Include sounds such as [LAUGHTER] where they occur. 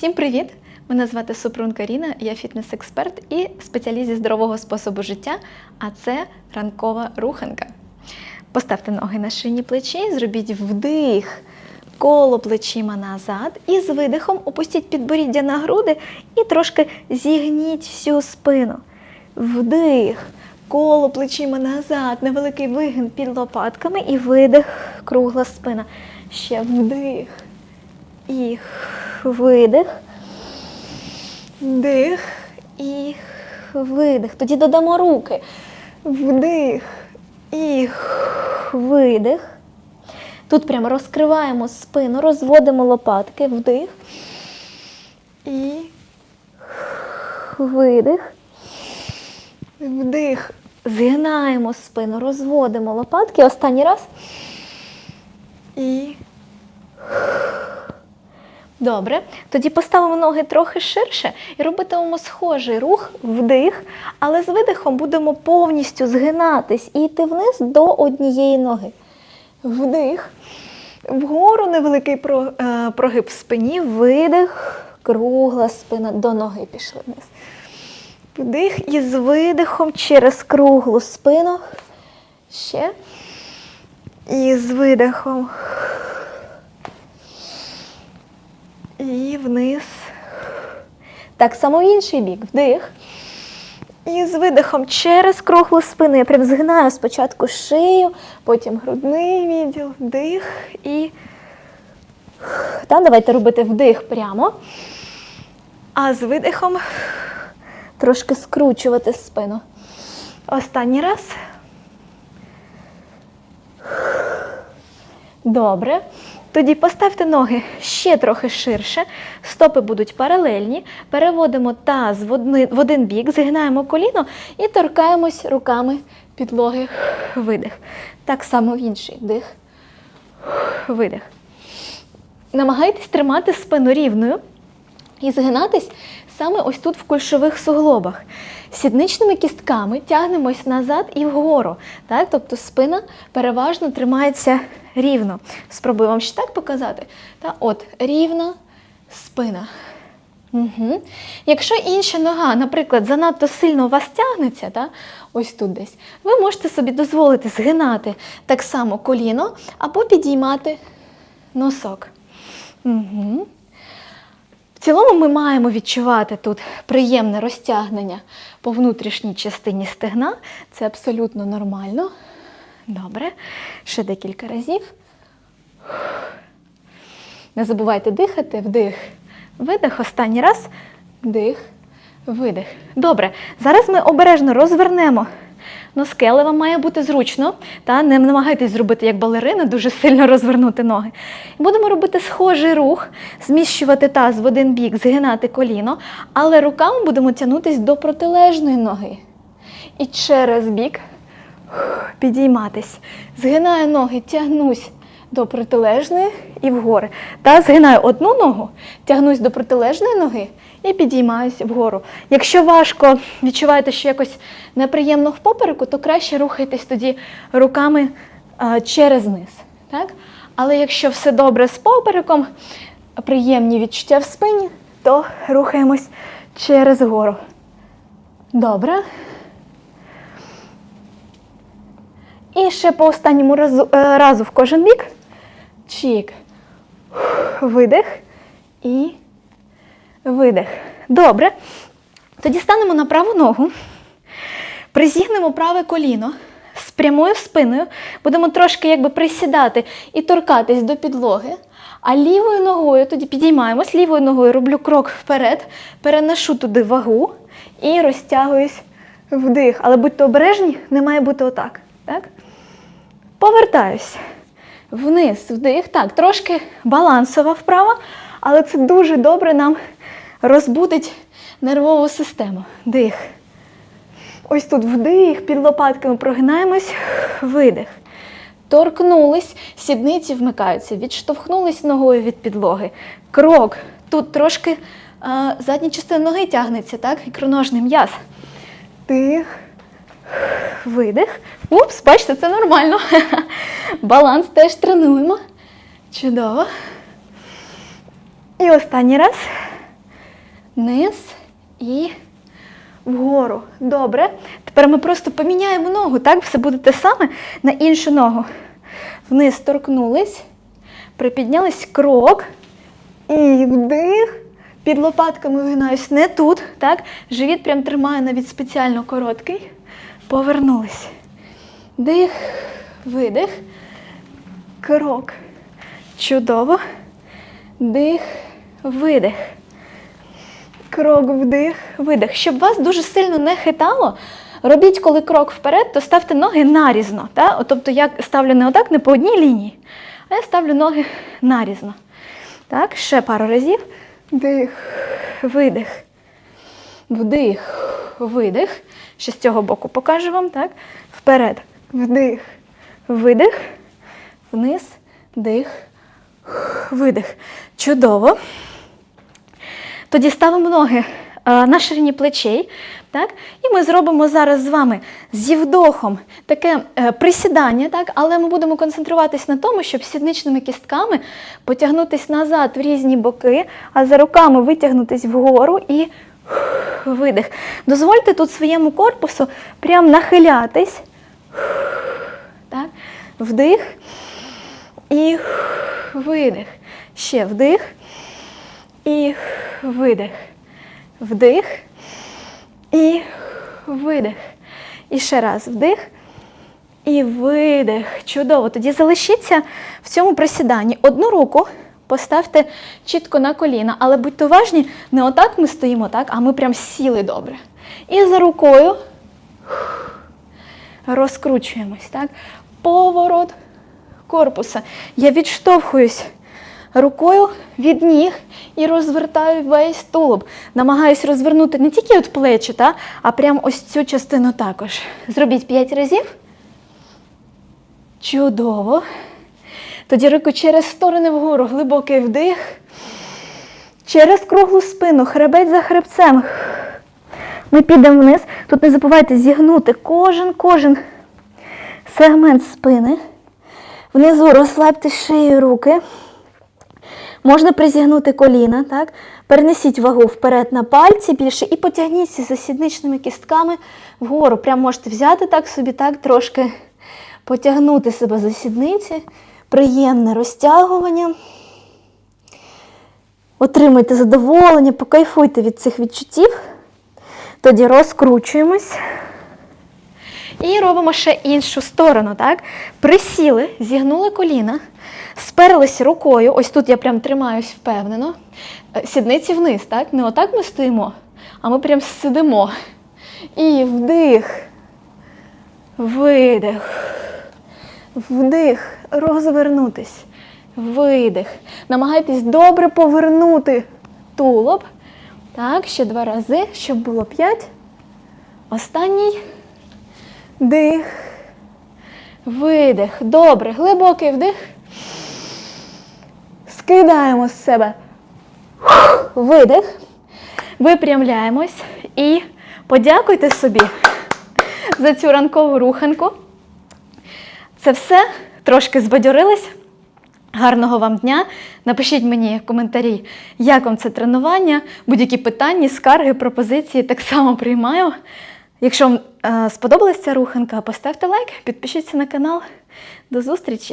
Всім привіт! Мене звати Супрун Каріна, я фітнес-експерт і спеціаліст зі здорового способу життя, а це ранкова руханка. Поставте ноги на шині плечі, зробіть вдих, коло плечима назад і з видихом опустіть підборіддя на груди і трошки зігніть всю спину. Вдих, коло плечима назад, невеликий вигин під лопатками і видих, кругла спина. Ще вдих. І видих. Вдих і видих. Тоді додамо руки. Вдих і видих. Тут прямо розкриваємо спину, розводимо лопатки, вдих. І видих. Вдих. Згинаємо спину, розводимо лопатки. Останній раз. І Добре. Тоді поставимо ноги трохи ширше і робитимемо схожий рух, вдих, але з видихом будемо повністю згинатись і йти вниз до однієї ноги. Вдих. Вгору невеликий е, прогиб в спині, видих, кругла спина до ноги пішли вниз. Вдих і з видихом через круглу спину. Ще. І з видихом. І вниз. Так само в інший бік. Вдих. І з видихом через круглу спину. Я прям згинаю спочатку шию, потім грудний відділ, вдих і. Та, давайте робити вдих прямо. А з видихом трошки скручувати спину. Останній раз. Добре. Тоді поставте ноги ще трохи ширше, стопи будуть паралельні, переводимо таз в один бік, згинаємо коліно і торкаємось руками підлоги. Видих. Так само в інший дих. Видих. Намагайтесь тримати спину рівною і згинатись саме ось тут в кульшових суглобах. Сідничними кістками тягнемось назад і вгору. Так? Тобто спина переважно тримається рівно. Спробую вам ще так показати. Та, от, рівна спина. Угу. Якщо інша нога, наприклад, занадто сильно у вас тягнеться, та, ось тут десь, ви можете собі дозволити згинати так само коліно або підіймати носок. Угу. Цілому ми маємо відчувати тут приємне розтягнення по внутрішній частині стегна. Це абсолютно нормально. Добре. Ще декілька разів. Не забувайте дихати. Вдих, видих. Останній раз. Вдих, видих. Добре. Зараз ми обережно розвернемо носки, скели вам має бути зручно. Та не намагайтесь зробити як балерина, дуже сильно розвернути ноги. Будемо робити схожий рух, зміщувати таз в один бік, згинати коліно, але руками будемо тягнутися до протилежної ноги. І через бік підійматись. Згинаю ноги, тягнусь до протилежної і вгори. Та згинаю одну ногу, тягнусь до протилежної ноги і підіймаюсь вгору. Якщо важко відчуваєте, що якось неприємно в попереку, то краще рухайтесь тоді руками а, через низ. Так? Але якщо все добре з попереком, приємні відчуття в спині, то рухаємось через гору. Добре. І ще по останньому разу, е, разу в кожен бік. Чік. Видих і видих. Добре. Тоді станемо на праву ногу. Призігнемо праве коліно з прямою спиною. Будемо трошки якби присідати і торкатись до підлоги. А лівою ногою тоді підіймаємось, лівою ногою роблю крок вперед, переношу туди вагу і розтягуюсь вдих. Але будьте обережні, не має бути отак. Так? Повертаюсь. Вниз, вдих. Так, трошки балансова вправа, але це дуже добре нам розбудить нервову систему. Дих. Ось тут вдих, під лопатками прогинаємось, видих. Торкнулись, сідниці вмикаються, відштовхнулись ногою від підлоги. Крок. Тут трошки а, задня частина ноги тягнеться, так? Ікроножний м'яз. Дих. Видих. Упс, бачите, це нормально. [LAUGHS] Баланс теж тренуємо. Чудово. І останній раз. низ і вгору. Добре. Тепер ми просто поміняємо ногу, так? Все буде те саме на іншу ногу. Вниз торкнулись, припіднялись крок. І вдих. Під лопатками вигинаюсь не тут, так? Живіт прям тримаю навіть спеціально короткий. Повернулись. Дих, видих. Крок. Чудово. Дих, видих. Крок, вдих, видих. Щоб вас дуже сильно не хитало, робіть, коли крок вперед, то ставте ноги нарізно. Та? Тобто я ставлю не отак, не по одній лінії, а я ставлю ноги нарізно. Так, ще пару разів. Дих, видих. Вдих, видих. Ще з цього боку покажу вам, так? Вперед. Вдих, видих, вниз, дих, видих. Чудово. Тоді ставимо ноги е, на ширині плечей. Так? І ми зробимо зараз з вами зі вдохом таке е, присідання, так? але ми будемо концентруватись на тому, щоб сідничними кістками потягнутись назад в різні боки, а за руками витягнутись вгору і видих. Дозвольте тут своєму корпусу прям нахилятись. Так? Вдих і видих. Ще вдих і видих. Вдих і видих. І ще раз вдих і видих. Чудово. Тоді залишіться в цьому присіданні. Одну руку поставте чітко на коліна, але будьте уважні, не отак ми стоїмо, так, а ми прям сіли добре. І за рукою розкручуємось. Так? Поворот корпуса. Я відштовхуюсь рукою від ніг і розвертаю весь тулуб. Намагаюсь розвернути не тільки от плечі, та, а прям ось цю частину також. Зробіть 5 разів. Чудово. Тоді руку через сторони вгору, глибокий вдих. Через круглу спину, хребець за хребцем. Ми підемо вниз. Тут не забувайте зігнути кожен кожен сегмент спини. Внизу розслабте шию руки. Можна призігнути коліна, так? Перенесіть вагу вперед на пальці більше і потягніться за сідничними кістками вгору. Прямо можете взяти так собі, так, трошки потягнути себе за сідниці. Приємне розтягування. Отримуйте задоволення, покайфуйте від цих відчуттів. Тоді розкручуємось. І робимо ще іншу сторону, так? Присіли, зігнули коліна, сперлись рукою. Ось тут я прям тримаюсь впевнено. Сідниці вниз, так? Не отак ми стоїмо, а ми прям сидимо. І вдих, видих, вдих, розвернутись, видих. Намагайтесь добре повернути тулуб. Так, ще два рази, щоб було п'ять. Останній. Дих. Видих. Добре. Глибокий вдих. Скидаємо з себе. Видих. Випрямляємось і подякуйте собі за цю ранкову руханку. Це все. Трошки збадьорились. Гарного вам дня. Напишіть мені в коментарі, як вам це тренування. Будь-які питання, скарги, пропозиції так само приймаю. Якщо вам е, сподобалася ця руханка, поставте лайк, підпишіться на канал. До зустрічі!